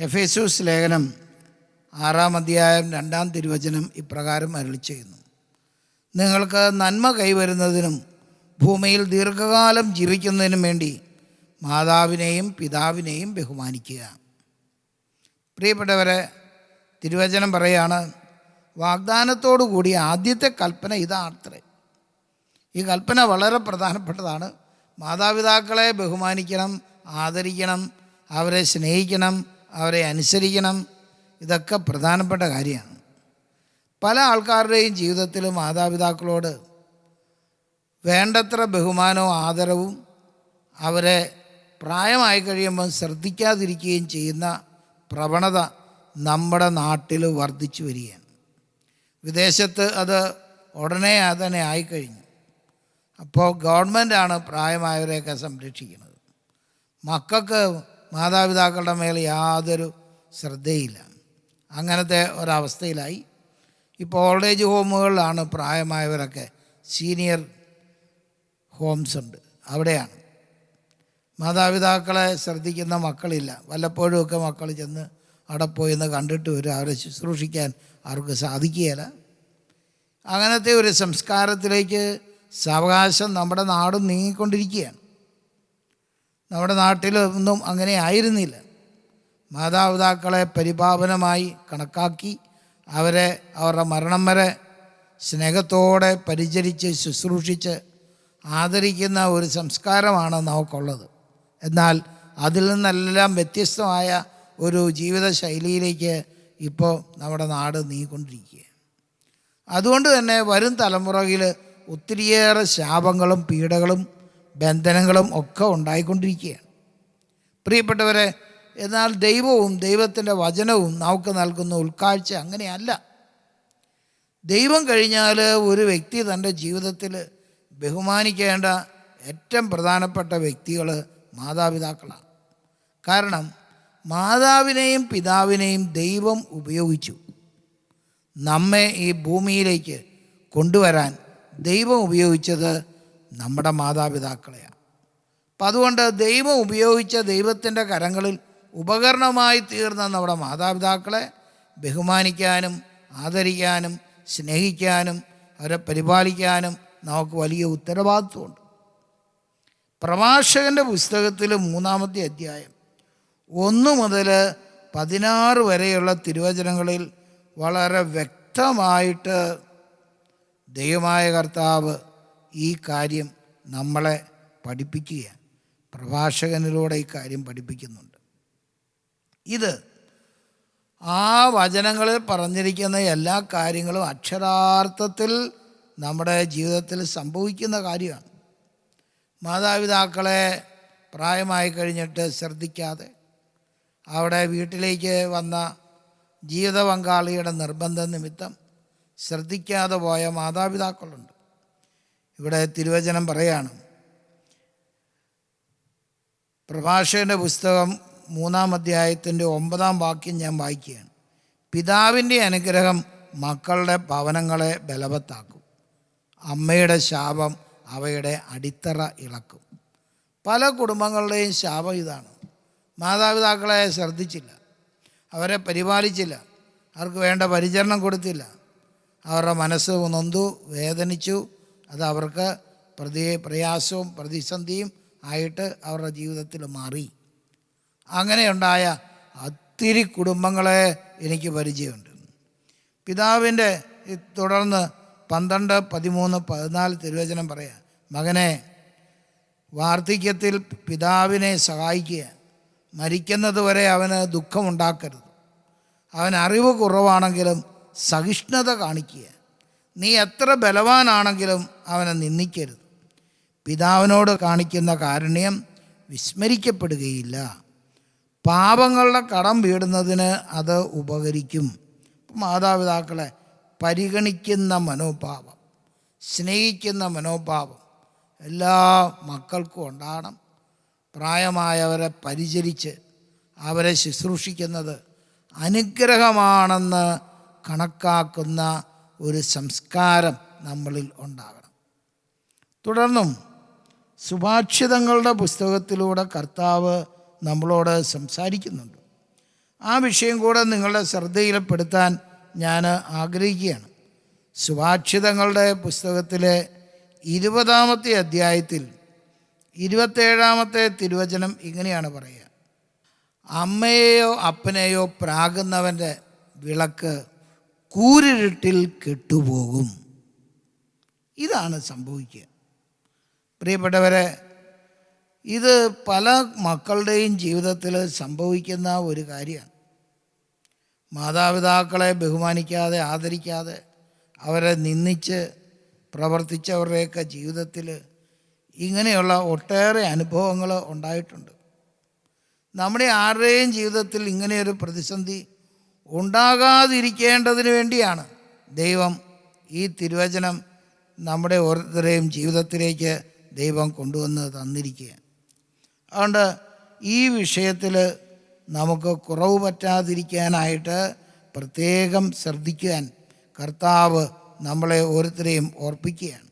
Ephesus ലേഖനം ആറാം അധ്യായം രണ്ടാം തിരുവചനം ഇപ്രകാരം അരളി ചെയ്യുന്നു. നിങ്ങൾക്ക് നന്മ കൈവരുന്നതിനും ഭൂമിയിൽ ദീർഘകാലം ജീവിക്കുന്നതിനും വേണ്ടി മാതാവിനെയും പിതാവിനെയും ബഹുമാനിക്കുക. പ്രിയപ്പെട്ടവരെ തിരുവചനം പറയാണ് വാഗ്ദാനത്തോടു കൂടി ആദ്യത്തെ കൽപ്പന ഇതാണത്രേ. ഈ കൽപ്പന വളരെ പ്രധാനപ്പെട്ടതാണ്. മാതാപിതാക്കളെ ബഹുമാനിക്കണം ആദരിക്കണം അവരെ സ്നേഹിക്കണം അവരെ അനുസരിക്കണം. ഇതൊക്കെ പ്രധാനപ്പെട്ട കാര്യമാണ്. പല ആൾക്കാരുടെയും ജീവിതത്തിൽ മാതാപിതാക്കളോട് വേണ്ടത്ര ബഹുമാനവും ആദരവും അവരെ പ്രായമായി കഴിയുമ്പോൾ ശ്രദ്ധിക്കാതിരിക്കുകയും ചെയ്യുന്ന പ്രവണത നമ്മുടെ നാട്ടിൽ വർദ്ധിച്ചു വരികയാണ്. വിദേശത്ത് അത് ഉടനെ തന്നെ ആയിക്കഴിഞ്ഞു. അപ്പോൾ ഗവൺമെന്റാണ് പ്രായമായവരെയൊക്കെ സംരക്ഷിക്കുന്നത്. മക്കൾക്ക് മാതാപിതാക്കളുടെ മേൽ യാതൊരു ശ്രദ്ധയില്ല. അങ്ങനത്തെ ഒരവസ്ഥയിലായി. ഇപ്പോൾ ഓൾഡ് ഏജ് ഹോമുകളിലാണ് പ്രായമായവരൊക്കെ സീനിയർ ഹോംസ് ഉണ്ട്. അവിടെയാണ്. മാതാപിതാക്കളെ ശ്രദ്ധിക്കുന്ന മക്കളില്ല. വല്ലപ്പോഴുമൊക്കെ മക്കൾ ചെന്ന് അവിടെ പോയി എന്ന് കണ്ടിട്ട് വരും. അവരെ ശുശ്രൂഷിക്കാൻ അവർക്ക് സാധിക്കുകയില്ല. അങ്ങനത്തെ ഒരു സംസ്കാരത്തിലേക്ക് സാവകാശം നമ്മുടെ നാടും നീങ്ങിക്കൊണ്ടിരിക്കുകയാണ്. നമ്മുടെ നാട്ടിലൊന്നും അങ്ങനെ ആയിരുന്നില്ല. മാതാപിതാക്കളെ പരിപാവനമായി കണക്കാക്കി അവരെ അവരുടെ മരണം വരെ സ്നേഹത്തോടെ പരിചരിച്ച് ശുശ്രൂഷിച്ച് ആദരിക്കുന്ന ഒരു സംസ്കാരമാണ് നമുക്കുള്ളത്. എന്നാൽ അതിൽ നിന്നെല്ലാം വ്യത്യസ്തമായ ഒരു ജീവിത ശൈലിയിലേക്ക് ഇപ്പോൾ നമ്മുടെ നാട് നീങ്ങിക്കൊണ്ടിരിക്കുക അതുകൊണ്ട് തന്നെ വരും തലമുറയിൽ ഒത്തിരിയേറെ ശാപങ്ങളും പീഡകളും ബന്ധനങ്ങളും ഒക്കെ ഉണ്ടായിക്കൊണ്ടിരിക്കുകയാണ്. പ്രിയപ്പെട്ടവരെ എന്നാൽ ദൈവവും ദൈവത്തിന്റെ വചനവും നമുക്ക് നൽകുന്ന ഉൾക്കാഴ്ച അങ്ങനെയല്ല. ദൈവം കഴിഞ്ഞാൽ ഒരു വ്യക്തി തന്റെ ജീവിതത്തിൽ ബഹുമാനിക്കേണ്ട ഏറ്റവും പ്രധാനപ്പെട്ട വ്യക്തികൾ മാതാപിതാക്കളാണ്. കാരണം മാതാവിനെയും പിതാവിനെയും ദൈവം ഉപയോഗിച്ചു. നമ്മെ ഈ ഭൂമിയിലേക്ക് കൊണ്ടുവരാൻ ദൈവം ഉപയോഗിച്ചത് നമ്മുടെ മാതാപിതാക്കളെയാണ് അപ്പം അതുകൊണ്ട് ദൈവം ഉപയോഗിച്ച ദൈവത്തിന്റെ കരങ്ങളിൽ ഉപകരണമായി തീർന്ന നമ്മുടെ മാതാപിതാക്കളെ ബഹുമാനിക്കാനും ആദരിക്കാനും സ്നേഹിക്കാനും അവരെ പരിപാലിക്കാനും നമുക്ക് വലിയ ഉത്തരവാദിത്വമുണ്ട്. പ്രഭാഷകന്റെ പുസ്തകത്തിൽ മൂന്നാമത്തെ അധ്യായം ഒന്ന് മുതൽ പതിനാറ് വരെയുള്ള തിരുവചനങ്ങളിൽ വളരെ വ്യക്തമായിട്ട് ദൈവമായ കർത്താവ് ഈ കാര്യം നമ്മളെ പഠിപ്പിക്കുകയാണ്. പ്രഭാഷകനിലൂടെ ഈ കാര്യം പഠിപ്പിക്കുന്നുണ്ട്. ഇത് ആ വചനങ്ങളിൽ പറഞ്ഞിരിക്കുന്ന എല്ലാ കാര്യങ്ങളും അക്ഷരാർത്ഥത്തിൽ നമ്മുടെ ജീവിതത്തിൽ സംഭവിക്കുന്ന കാര്യമാണ്. മാതാപിതാക്കളെ പ്രായമായി കഴിഞ്ഞിട്ട് ശ്രദ്ധിക്കാതെ അവിടെ വീട്ടിലേക്ക് വന്ന ജീവിത പങ്കാളിയുടെ നിർബന്ധ നിമിത്തം ശ്രദ്ധിക്കാതെ പോയ മാതാപിതാക്കളുണ്ട്. ഇവിടെ തിരുവചനം പറയാണ്. പ്രഭാഷകന്റെ പുസ്തകം മൂന്നാം അധ്യായത്തിന്റെ ഒമ്പതാം വാക്യം ഞാൻ വായിക്കുകയാണ്. പിതാവിന്റെ അനുഗ്രഹം മക്കളുടെ ഭവനങ്ങളെ ബലവത്താക്കും. അമ്മയുടെ ശാപം അവയുടെ അടിത്തറ ഇളക്കും. പല കുടുംബങ്ങളുടെയും ശാപം ഇതാണ്. മാതാപിതാക്കളെ ശ്രദ്ധിച്ചില്ല. അവരെ പരിപാലിച്ചില്ല. അവർക്ക് വേണ്ട പരിചരണം കൊടുത്തില്ല. അവരുടെ മനസ്സ് നൊന്തു വേദനിച്ചു. അത് അവർക്ക് പ്രതി പ്രയാസവും പ്രതിസന്ധിയും ആയിട്ട് അവരുടെ ജീവിതത്തിൽ മാറി. അങ്ങനെയുണ്ടായ ഒത്തിരി കുടുംബങ്ങളെ എനിക്ക് പരിചയമുണ്ട്. പിതാവിന്റെ തുടർന്ന് പന്ത്രണ്ട് പതിമൂന്ന് പതിനാല് തിരുവചനം പറയാം മകനെ വാർദ്ധക്യത്തിൽ പിതാവിനെ സഹായിക്കുക. മരിക്കുന്നതുവരെ അവന് ദുഃഖമുണ്ടാക്കരുത്. അവൻ അറിവ് കുറവാണെങ്കിലും സഹിഷ്ണുത കാണിക്കുക. നീ എത്ര ബലവാനാണെങ്കിലും അവനെ നിന്ദിക്കരുത്. പിതാവിനോട് കാണിക്കുന്ന കാരുണ്യം വിസ്മരിക്കപ്പെടുകയില്ല. പാപങ്ങളുടെ കടം വീടുന്നതിന് അത് ഉപകരിക്കും. മാതാപിതാക്കളെ പരിഗണിക്കുന്ന മനോഭാവം സ്നേഹിക്കുന്ന മനോഭാവം എല്ലാ മക്കൾക്കും ഉണ്ടാകണം. പ്രായമായവരെ പരിചരിച്ച് അവരെ ശുശ്രൂഷിക്കുന്നത് അനുഗ്രഹമാണെന്ന് കണക്കാക്കുന്ന ഒരു സംസ്കാരം നമ്മളിൽ ഉണ്ടാകണം. തുടർന്നും സുഭാഷിതങ്ങളുടെ പുസ്തകത്തിലൂടെ കർത്താവ് നമ്മളോട് സംസാരിക്കുന്നുണ്ട്. ആ വിഷയം കൂടെ നിങ്ങളുടെ ശ്രദ്ധയിൽപ്പെടുത്താൻ ഞാൻ ആഗ്രഹിക്കുകയാണ്. സുഭാഷിതങ്ങളുടെ പുസ്തകത്തിലെ ഇരുപതാമത്തെ അധ്യായത്തിൽ ഇരുപത്തേഴാമത്തെ തിരുവചനം ഇങ്ങനെയാണ് പറയുക. അമ്മയെയോ അപ്പനെയോ പ്രാകുന്നവന്റെ വിളക്ക് കൂരിരുട്ടിൽ കെട്ടുപോകും. ഇതാണ് സംഭവിക്കുക. പ്രിയപ്പെട്ടവരെ ഇത് പല മക്കളുടെയും ജീവിതത്തിൽ സംഭവിക്കുന്ന ഒരു കാര്യമാണ്. മാതാപിതാക്കളെ ബഹുമാനിക്കാതെ ആദരിക്കാതെ അവരെ നിന്ദിച്ച് പ്രവർത്തിച്ചവരുടെയൊക്കെ ജീവിതത്തിൽ ഇങ്ങനെയുള്ള ഒട്ടേറെ അനുഭവങ്ങൾ ഉണ്ടായിട്ടുണ്ട്. നമ്മുടെ ആരുടെയും ജീവിതത്തിൽ ഇങ്ങനെയൊരു പ്രതിസന്ധി ഉണ്ടാകാതിരിക്കേണ്ടതിന് വേണ്ടിയാണ് ദൈവം ഈ തിരുവചനം നമ്മുടെ ഓരോരുത്തരെയും ജീവിതത്തിലേക്ക് ദൈവം കൊണ്ടുവന്ന് തന്നിരിക്കുക. അതുകൊണ്ട് ഈ വിഷയത്തിൽ നമുക്ക് കുറവ് പറ്റാതിരിക്കാനായിട്ട് പ്രത്യേകം ശ്രദ്ധിക്കാൻ കർത്താവ് നമ്മളെ ഓരോരുത്തരെയും ഓർപ്പിക്കുകയാണ്.